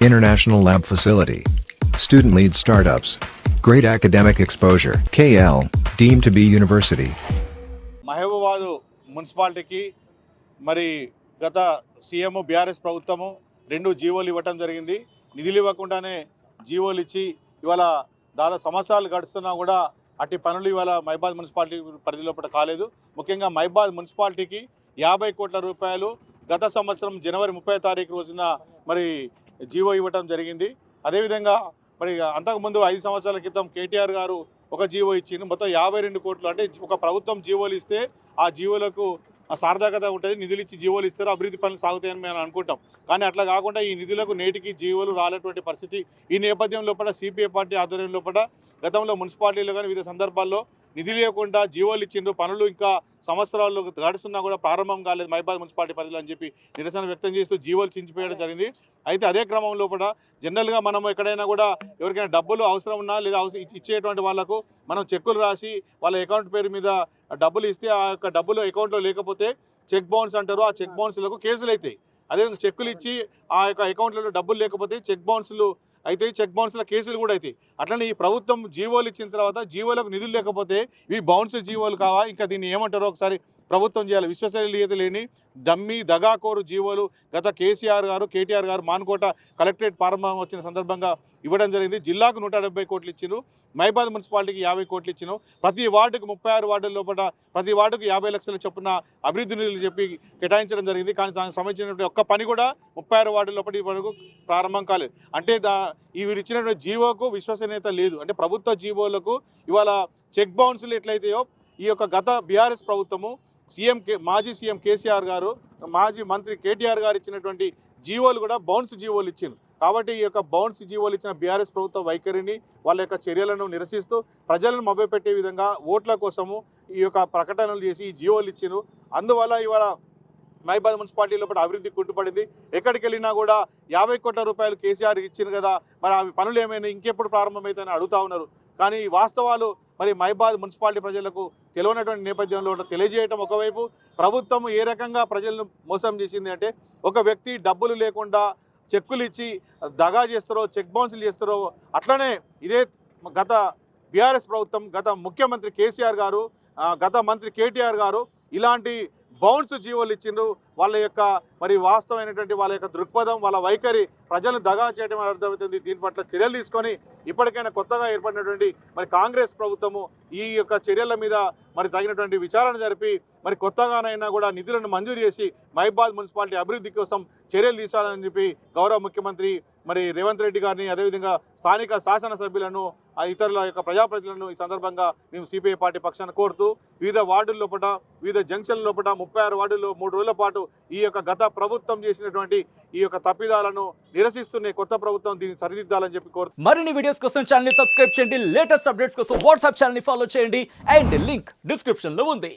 International Lab Facility. Student lead startups. Great academic exposure. KL, deemed to be university. మహబూబాదు మున్సిపాలిటీకి మరి గత CM BRS ప్రభుత్వము రెండు జీవోలు ఇవ్వటం జరిగింది నిధులు ఇవ్వకుండానే జీవోలు ఇచ్చి ఇవాళ దాదాపు సంవత్సరాలు గడుస్తున్నా కూడా అట్టి పనులు ఇవాళ మైబాద్ మున్సిపాలిటీ పరిధి లోపల కాలేదు ముఖ్యంగా మైబాద్ మున్సిపాలిటీకి యాభై కోట్ల రూపాయలు గత సంవత్సరం జనవరి ముప్పై తారీఖు రోజున మరి జీవో ఇవ్వటం జరిగింది. అదేవిధంగా మరి అంతకుముందు ఐదు సంవత్సరాల క్రితం కేటీఆర్ గారు ఒక జీవో ఇచ్చింది మొత్తం యాభై రెండు కోట్లు అంటే ఒక ప్రభుత్వం జీవోలు ఇస్తే ఆ జీవోలకు సార్థకత ఉంటుంది. నిధులు ఇచ్చి జీవోలు ఇస్తారు. అభివృద్ధి పనులు సాగుతాయని మేము అనుకుంటాం. కానీ అట్లా కాకుండా ఈ నిధులకు నేటికి జీవోలు రాలేటువంటి పరిస్థితి ఈ నేపథ్యం లోపల సిపిఐ పార్టీ ఆధ్వర్యం లోపల గతంలో మున్సిపాలిటీలో కానీ వివిధ సందర్భాల్లో నిధులు లేకుండా జీవోలు ఇచ్చిండ్రు పనులు ఇంకా సంవత్సరాలు గడుస్తున్నా కూడా ప్రారంభం కాలేదు మైబాద్ మున్సిపాలిటీ పరిధిలో అని చెప్పి నిరసన వ్యక్తం చేస్తూ జీవోలు చించిపోయడం జరిగింది. అయితే అదే క్రమం లోపల జనరల్గా మనం ఎక్కడైనా కూడా ఎవరికైనా డబ్బులు అవసరం ఉన్నా లేదా అవసరం ఇచ్చేటువంటి వాళ్ళకు మనం చెక్కులు రాసి వాళ్ళ అకౌంట్ పేరు మీద డబ్బులు ఇస్తే ఆ యొక్క డబ్బులు అకౌంట్లో లేకపోతే చెక్ బౌన్స్ అంటారు. ఆ చెక్ బౌన్స్లకు కేసులు అవుతాయి అదేవిధంగా చెక్కులు ఇచ్చి ఆ యొక్క అకౌంట్లలో డబ్బులు లేకపోతే చెక్ బౌన్స్లు అయితే చెక్ బౌన్స్ల కేసులు కూడా అవుతాయి అట్లనే ఈ ప్రభుత్వం జీవోలు ఇచ్చిన తర్వాత జీవోలకు నిధులు లేకపోతే ఇవి బౌన్స్ జీవోలు కావా? ఇంకా దీన్ని ఏమంటారో? ఒకసారి ప్రభుత్వం చేయాలి. విశ్వసనీయత లేని డమ్మి దగాకోరు జీవోలు గత కేసీఆర్ గారు కేటీఆర్ గారు మాన్కోట కలెక్టరేట్ ప్రారంభం వచ్చిన సందర్భంగా ఇవ్వడం జరిగింది. జిల్లాకు నూట డెబ్బై కోట్లు ఇచ్చిను మైబాద్ మున్సిపాలిటీకి యాభై కోట్లు ఇచ్చిను ప్రతి వార్డుకు ముప్పై ఆరు వార్డుల లోపల ప్రతి వార్డుకు యాభై లక్షల చొప్పున అభివృద్ధి నిధులు చెప్పి కేటాయించడం జరిగింది. కానీ దానికి సంబంధించినటువంటి ఒక్క పని కూడా ముప్పై ఆరు వార్డుల లోపల వరకు ప్రారంభం కాలేదు. అంటే దా వీరు ఇచ్చినటువంటి జీవోకు విశ్వసనీయత లేదు. అంటే ప్రభుత్వ జీవోలకు ఇవాళ చెక్ బౌన్సులు ఎట్లయితాయో ఈ యొక్క గత బీఆర్ఎస్ ప్రభుత్వము సీఎం కే మాజీ సీఎం కేసీఆర్ గారు మాజీ మంత్రి కేటీఆర్ గారు ఇచ్చినటువంటి జీవోలు కూడా బౌన్స్ జీవోలు ఇచ్చింది కాబట్టి ఈ యొక్క బౌన్స్ జీవోలు ఇచ్చిన బీఆర్ఎస్ ప్రభుత్వ వైఖరిని వాళ్ళ యొక్క చర్యలను నిరసిస్తూ ప్రజలను మభ్యపెట్టే విధంగా ఓట్ల కోసము ఈ యొక్క ప్రకటనలు చేసి ఈ జీవోలు ఇచ్చిండ్రు. అందువల్ల ఇవాళ మైబాద్ మున్సిపాలిటీ లోపల అభివృద్ధి కుంటుపడింది. ఎక్కడికి వెళ్ళినా కూడా యాభై కోట్ల రూపాయలు కేసీఆర్ ఇచ్చింది కదా మరి అవి పనులు ఏమైనా ఇంకెప్పుడు ప్రారంభమవుతాయని అడుగుతా ఉన్నారు. కానీ వాస్తవాలు మరి మైబాద్ మున్సిపాలిటీ ప్రజలకు తెలియనటువంటి నేపథ్యంలో తెలియజేయటం ఒకవైపు ప్రభుత్వం ఏ రకంగా ప్రజలను మోసం చేసింది అంటే ఒక వ్యక్తి డబ్బులు లేకుండా చెక్కులు ఇచ్చి దగా చేస్తారో చెక్ బౌన్సులు చేస్తారో అట్లనే ఇదే గత బీఆర్ఎస్ ప్రభుత్వం గత ముఖ్యమంత్రి కేసీఆర్ గారు గత మంత్రి కేటీఆర్ గారు ఇలాంటి బౌన్స్ జీవోలు ఇచ్చిండ్రు. వాళ్ళ యొక్క మరి వాస్తవమైనటువంటి వాళ్ళ యొక్క దృక్పథం వాళ్ళ వైఖరి ప్రజలను దగా చేయడం అర్థమవుతుంది. దీని పట్ల చర్యలు తీసుకొని ఇప్పటికైనా కొత్తగా ఏర్పడినటువంటి మరి కాంగ్రెస్ ప్రభుత్వము ఈ యొక్క చర్యల మీద మరి తగినటువంటి విచారణ జరిపి మరి కొత్తగానైనా కూడా నిధులను మంజూరు చేసి మహిబాద్ మున్సిపాలిటీ అభివృద్ధి కోసం చర్యలు తీసుకోవాలని చెప్పి గౌరవ ముఖ్యమంత్రి మరి రేవంత్ రెడ్డి గారిని అదేవిధంగా స్థానిక శాసనసభ్యులను ఇతరుల యొక్క ప్రజాప్రతినిధులను ఈ సందర్భంగా మేము సిపిఐ పార్టీ పక్షాన కోరుతూ వివిధ వార్డుల లోపల వివిధ జంక్షన్ల లోపల ముప్పై ఆరు వార్డుల్లో మూడు రోజుల పాటు ఈ యొక్క గత ప్రభుత్వం చేసినటువంటి ఈ యొక్క తప్పిదాలను నిరసిస్తున్న కొత్త ప్రభుత్వం దీన్ని సరిదిద్దాలని చెప్పి కోరు మరిన్ని వీడియోస్ కోసం ఛానల్ సబ్స్క్రైబ్ చేయండి. లేటెస్ట్ అప్డేట్స్ కోసం వాట్సాప్ ఛానల్ ఫాలో చేయండి. అండ్ లింక్ డిస్క్రిప్షన్లో ఉంది.